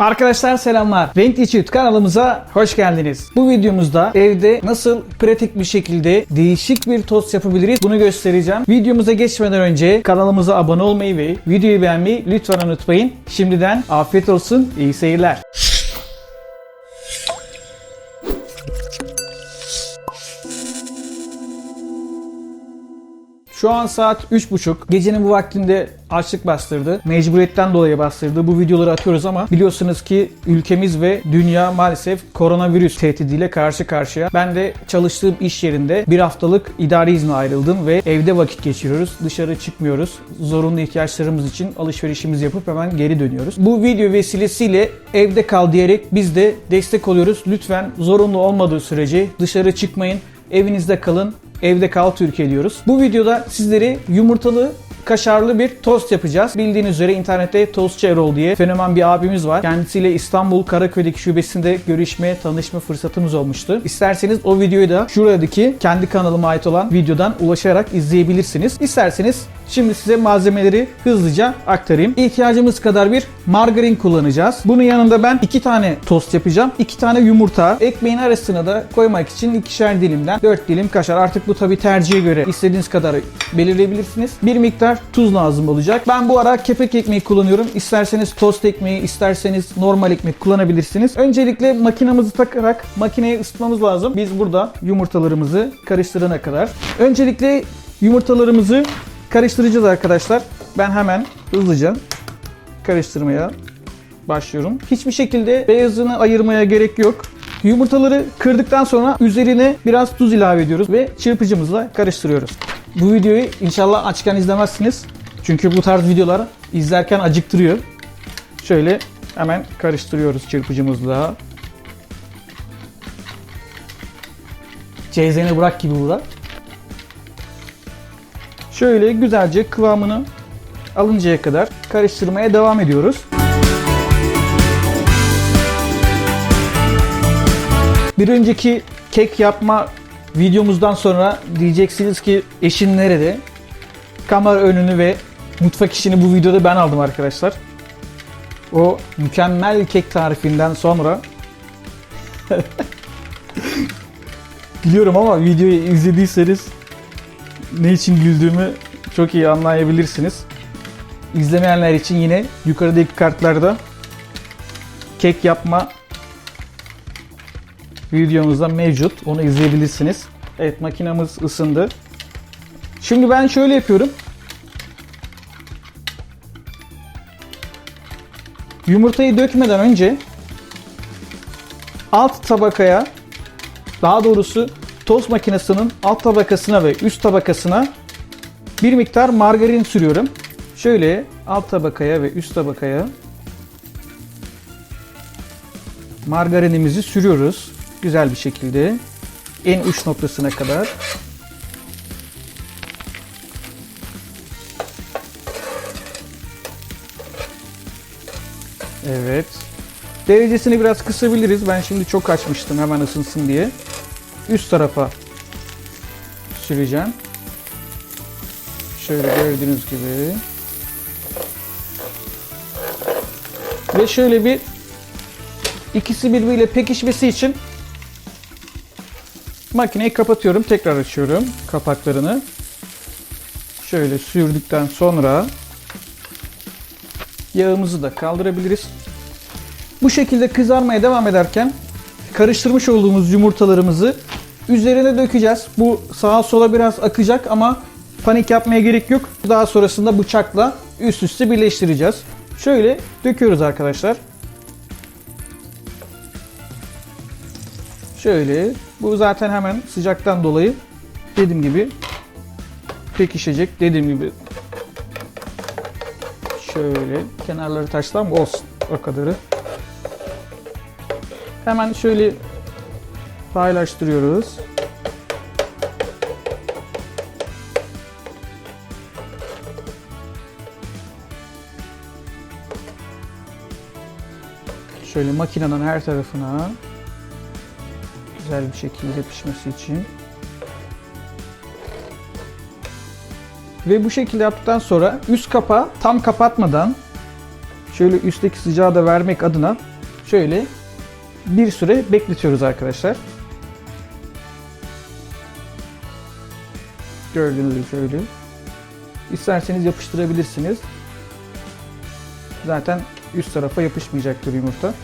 Arkadaşlar selamlar. Renkli Çift kanalımıza hoş geldiniz. Bu videomuzda evde nasıl pratik bir şekilde değişik bir tost yapabiliriz bunu göstereceğim. Videomuza geçmeden önce kanalımıza abone olmayı ve videoyu beğenmeyi lütfen unutmayın. Şimdiden afiyet olsun, iyi seyirler. Şu an saat 3.30. Gecenin bu vaktinde açlık bastırdı. Mecburiyetten dolayı bastırdı. Bu videoları atıyoruz ama biliyorsunuz ki ülkemiz ve dünya maalesef koronavirüs tehdidiyle karşı karşıya. Ben de çalıştığım iş yerinde bir haftalık idari izne ayrıldım ve evde vakit geçiriyoruz. Dışarı çıkmıyoruz. Zorunlu ihtiyaçlarımız için alışverişimizi yapıp hemen geri dönüyoruz. Bu video vesilesiyle evde kal diyerek biz de destek oluyoruz. Lütfen zorunlu olmadığı sürece dışarı çıkmayın. Evinizde kalın. Evde kal Türkiye diyoruz. Bu videoda sizleri yumurtalı kaşarlı bir tost yapacağız. Bildiğiniz üzere internette Tostçu Erol diye fenomen bir abimiz var. Kendisiyle İstanbul Karaköy'deki şubesinde görüşme, tanışma fırsatımız olmuştu. İsterseniz o videoyu da şuradaki kendi kanalıma ait olan videodan ulaşarak izleyebilirsiniz. İsterseniz Şimdi size malzemeleri hızlıca aktarayım. İhtiyacımız kadar bir margarin kullanacağız. Bunun yanında ben iki tane tost yapacağım. iki tane yumurta. Ekmeğin arasına da koymak için ikişer dilimden 4 dilim kaşar. Artık bu tabi tercihe göre istediğiniz kadar belirleyebilirsiniz. Bir miktar tuz lazım olacak. Ben bu ara kepek ekmeği kullanıyorum. İsterseniz tost ekmeği, isterseniz normal ekmek kullanabilirsiniz. Öncelikle makinamızı takarak makineyi ısıtmamız lazım. Biz burada yumurtalarımızı karıştırana kadar. Öncelikle yumurtalarımızı karıştıracağız arkadaşlar. Ben hemen hızlıca karıştırmaya başlıyorum. Hiçbir şekilde beyazını ayırmaya gerek yok. Yumurtaları kırdıktan sonra üzerine biraz tuz ilave ediyoruz ve çırpıcımızla karıştırıyoruz. Bu videoyu inşallah açken izlemezsiniz. Çünkü bu tarz videolar izlerken acıktırıyor. Şöyle hemen karıştırıyoruz çırpıcımızla. Ceyzeni bırak gibi burada. Şöyle güzelce kıvamını alıncaya kadar karıştırmaya devam ediyoruz. Bir önceki kek yapma videomuzdan sonra diyeceksiniz ki eşin nerede? Kamera önünü ve mutfak işini bu videoda ben aldım arkadaşlar. O mükemmel kek tarifinden sonra Biliyorum ama videoyu izlediyseniz ne için güldüğümü çok iyi anlayabilirsiniz. İzlemeyenler için yine yukarıdaki kartlarda kek yapma videomuzda mevcut. Onu izleyebilirsiniz. Evet makinamız ısındı. Şimdi ben şöyle yapıyorum. Yumurtayı dökmeden önce alt tabakaya daha doğrusu tost makinesinin alt tabakasına ve üst tabakasına bir miktar margarin sürüyorum. Şöyle alt tabakaya ve üst tabakaya margarinimizi sürüyoruz. Güzel bir şekilde en uç noktasına kadar. Evet. Derecesini biraz kısabiliriz. Ben şimdi çok açmıştım hemen ısınsın diye. Üst tarafa süreceğim. Şöyle gördüğünüz gibi. Ve şöyle bir ikisi birbiriyle pekişmesi için makineyi kapatıyorum. Tekrar açıyorum kapaklarını. Şöyle sürdükten sonra yağımızı da kaldırabiliriz. Bu şekilde kızarmaya devam ederken karıştırmış olduğumuz yumurtalarımızı üzerine dökeceğiz. Bu sağa sola biraz akacak ama panik yapmaya gerek yok. Daha sonrasında bıçakla üst üste birleştireceğiz. Şöyle döküyoruz arkadaşlar. Şöyle. Bu zaten hemen sıcaktan dolayı dediğim gibi pekişecek. Dediğim gibi şöyle kenarları taşlar mı? Olsun. O kadarı. Hemen şöyle paylaştırıyoruz. Şöyle makinenin her tarafına güzel bir şekilde pişmesi için. Ve bu şekilde yaptıktan sonra üst kapağı tam kapatmadan şöyle üstteki sıcağı da vermek adına şöyle bir süre bekletiyoruz arkadaşlar. Gördüğünüz gibi şöyle. İsterseniz yapıştırabilirsiniz. Zaten üst tarafa yapışmayacaktır yumurta.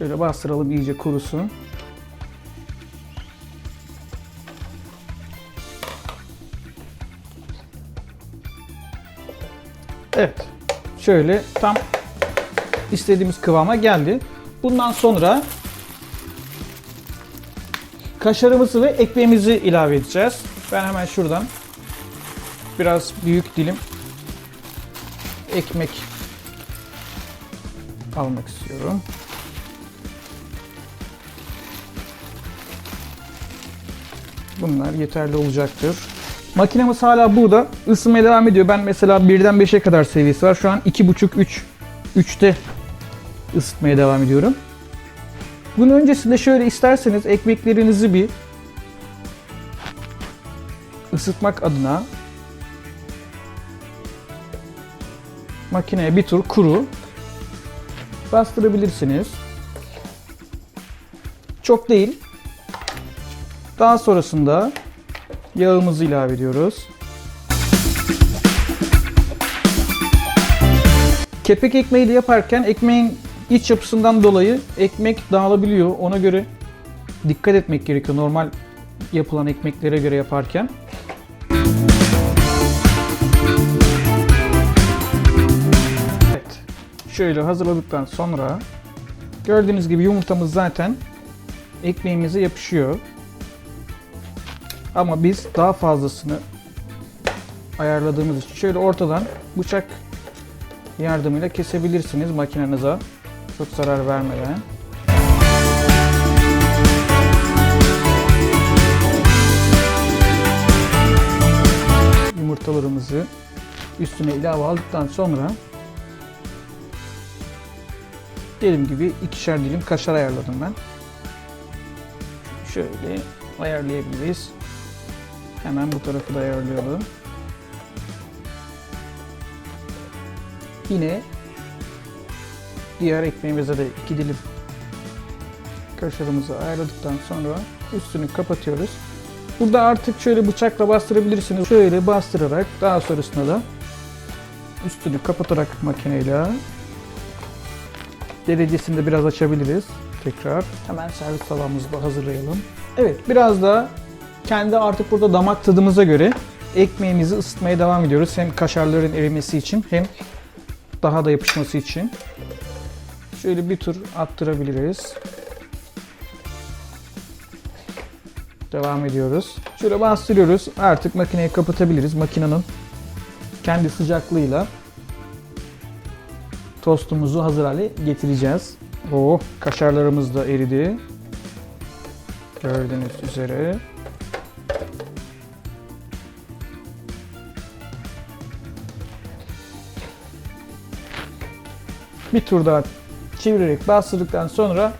Şöyle bastıralım iyice kurusun. Evet. Şöyle tam istediğimiz kıvama geldi. Bundan sonra kaşarımızı ve ekmeğimizi ilave edeceğiz. Ben hemen şuradan biraz büyük dilim ekmek almak istiyorum. Bunlar yeterli olacaktır. Makinemiz hala burada. Isınmaya devam ediyor. Ben mesela 1'den 5'e kadar seviyesi var. Şu an 2.5-3. 3'te ısıtmaya devam ediyorum. Bunun öncesinde şöyle isterseniz ekmeklerinizi bir ısıtmak adına makineye bir tur kuru bastırabilirsiniz. Çok değil. Daha sonrasında yağımızı ilave ediyoruz. Kepek ekmeği de yaparken ekmeğin iç yapısından dolayı ekmek dağılabiliyor. Ona göre dikkat etmek gerekiyor normal yapılan ekmeklere göre yaparken. Evet. Şöyle hazırladıktan sonra gördüğünüz gibi yumurtamız zaten ekmeğimize yapışıyor. Ama biz daha fazlasını ayarladığımız için şöyle ortadan bıçak yardımıyla kesebilirsiniz makinenize çok zarar vermeden. Yumurtalarımızı üstüne ilave aldıktan sonra dediğim gibi ikişer dilim kaşar ayarladım ben. Şöyle ayarlayabiliriz. Hemen bu tarafı da ayarlayalım. Yine diğer ekmeğimize de iki dilim kaşarımızı ayarladıktan sonra üstünü kapatıyoruz. Burada artık şöyle bıçakla bastırabilirsiniz. Şöyle bastırarak daha sonrasında da üstünü kapatarak makineyle derecesini de biraz açabiliriz. Tekrar hemen servis tabağımızı da hazırlayalım. Evet biraz da kendi artık burada damak tadımıza göre ekmeğimizi ısıtmaya devam ediyoruz. Hem kaşarların erimesi için hem daha da yapışması için. Şöyle bir tur attırabiliriz. Devam ediyoruz. Şöyle bastırıyoruz. Artık makineyi kapatabiliriz. Makinenin kendi sıcaklığıyla tostumuzu hazır hale getireceğiz. Oh, kaşarlarımız da eridi. Gördüğünüz üzere. Bir tur daha çevirerek bastırdıktan sonra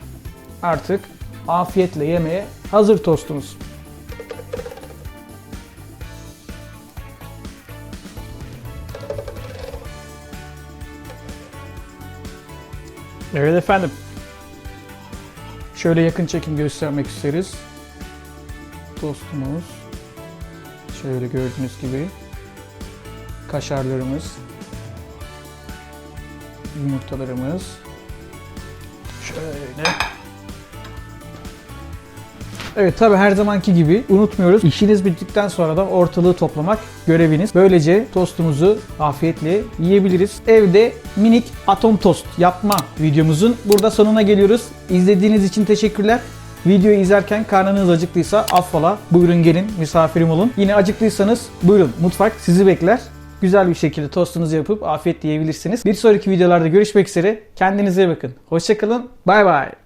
artık afiyetle yemeye hazır tostumuz. Evet efendim. Şöyle yakın çekim göstermek isteriz. Tostumuz. Şöyle gördüğünüz gibi. Kaşarlarımız. Yumurtalarımız. Şöyle. Evet tabi her zamanki gibi unutmuyoruz. İşiniz bittikten sonra da ortalığı toplamak göreviniz. Böylece tostumuzu afiyetle yiyebiliriz. Evde minik atom tost yapma videomuzun burada sonuna geliyoruz. İzlediğiniz için teşekkürler. Videoyu izlerken karnınız acıktıysa affola. Buyurun gelin misafirim olun. Yine acıktıysanız buyurun mutfak sizi bekler. Güzel bir şekilde tostunuzu yapıp afiyetle yiyebilirsiniz. Bir sonraki videolarda görüşmek üzere. Kendinize bakın. Hoşçakalın. Bay bay.